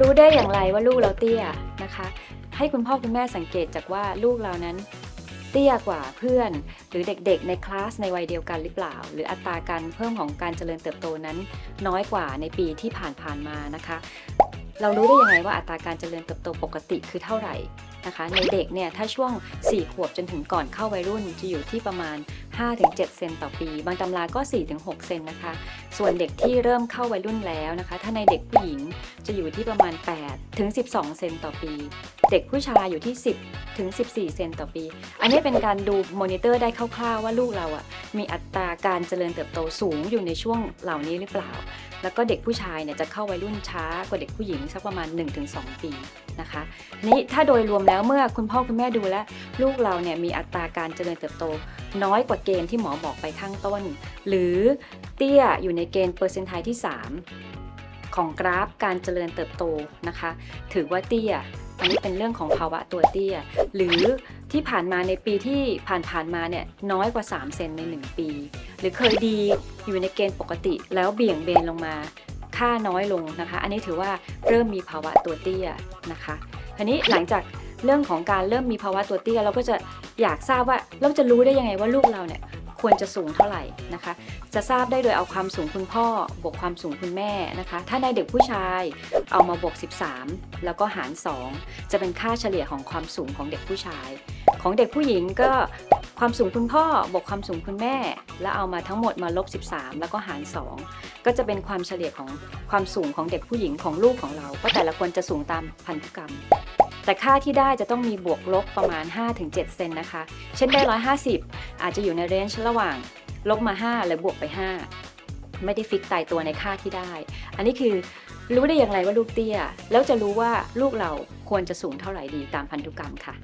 รู้ได้อย่างไรว่าลูกเราเตี้ยนะคะ ให้คุณพ่อคุณแม่สังเกตจากว่าลูกเรานั้นเตี้ยกว่าเพื่อน หรือเด็กๆ ในคลาสในวัยเดียวกันหรือเปล่า หรืออัตราการเพิ่มของการเจริญเติบโตนั้น น้อยกว่าในปีที่ผ่านๆมานะคะ เรารู้ได้ยังไงว่าอัตราการเจริญเติบโตปกติคือเท่าไหร่นะคะในเด็กเนี่ยถ้าช่วง 4 ขวบจนถึงก่อนเข้าวัยรุ่นจะอยู่ที่ประมาณ 5-7 เซนต่อปี บางตำราก็ 4-6 เซนนะคะ ส่วนเด็กที่เริ่มเข้าวัยรุ่นแล้วนะคะ ถ้าในเด็กผู้หญิงจะอยู่ที่ประมาณ 8 ถึง 12 เซนต่อปี เด็กผู้ชายอยู่ที่ 10 ถึง 14 เซนต่อปี อันนี้เป็นการดูมอนิเตอร์ได้คร่าวๆว่าลูกเราอะมีอัตราการเจริญเติบโตสูงอยู่ในช่วงเหล่านี้หรือเปล่า แล้วก็เด็กผู้ชายเนี่ยจะเข้าวัยรุ่นช้ากว่าเด็กผู้หญิงสักประมาณ 1-2 ปีนะคะนี่ถ้าโดยรวมแล้วเมื่อคุณพ่อคุณแม่ดูแลลูกเราเนี่ยมีอัตราการเจริญเติบโต น้อยกว่าเกณฑ์ที่หมอบอกไปข้างต้น หรือเตี้ยอยู่ในเกณฑ์เปอร์เซนต์ไทที่ 3 ของกราฟการเจริญเติบโตนะคะ ถือว่าเตี้ย อันนี้เป็นเรื่องของภาวะตัวเตี้ย หรือที่ผ่านมาในปีที่ผ่านๆมาเนี่ยน้อยกว่า 3 เซนใน 1 ปี หรือเคยดีอยู่ในเกณฑ์ปกติแล้วเบี่ยงเบนลงมาค่าน้อยลงนะคะ อันนี้ถือว่าเริ่มมีภาวะตัวเตี้ยนะคะทีนี้หลังจากเรื่องของการเริ่มมีภาวะตัวเตี้ยเราก็จะอยากทราบว่าเราจะรู้ได้ยังไงว่าลูกเราเนี่ย ควรจะสูงเท่าไหร่นะคะ จะทราบได้โดยเอาความสูงคุณพ่อบวกความสูงคุณแม่นะคะ ถ้าในเด็กผู้ชายเอามาบวก 13 แล้วก็หาร 2 จะเป็นค่าเฉลี่ยของความสูงของเด็กผู้ชาย ของเด็กผู้หญิงก็ความสูงคุณพ่อบวกความสูงคุณแม่ แล้วเอามาทั้งหมดมาลบ 13 แล้วก็หาร 2 ก็จะเป็นความเฉลี่ยของความสูงของเด็กผู้หญิงของลูกของเราว่าแต่ละคนจะสูงตามพันธุกรรม แต่ค่าที่ได้จะต้องมีบวกลบประมาณ 5-7 เซนนะคะ เช่นได้ 150 อาจจะอยู่ในเรนจ์ระหว่างลบมา 5 หรือบวกไป 5 ไม่ได้ฟิกตายตัวในค่าที่ได้ อันนี้คือรู้ได้อย่างไรว่าลูกเตี้ย แล้วจะรู้ว่าลูกเราควรจะสูงเท่าไหร่ดีตามพันธุกรรมค่ะ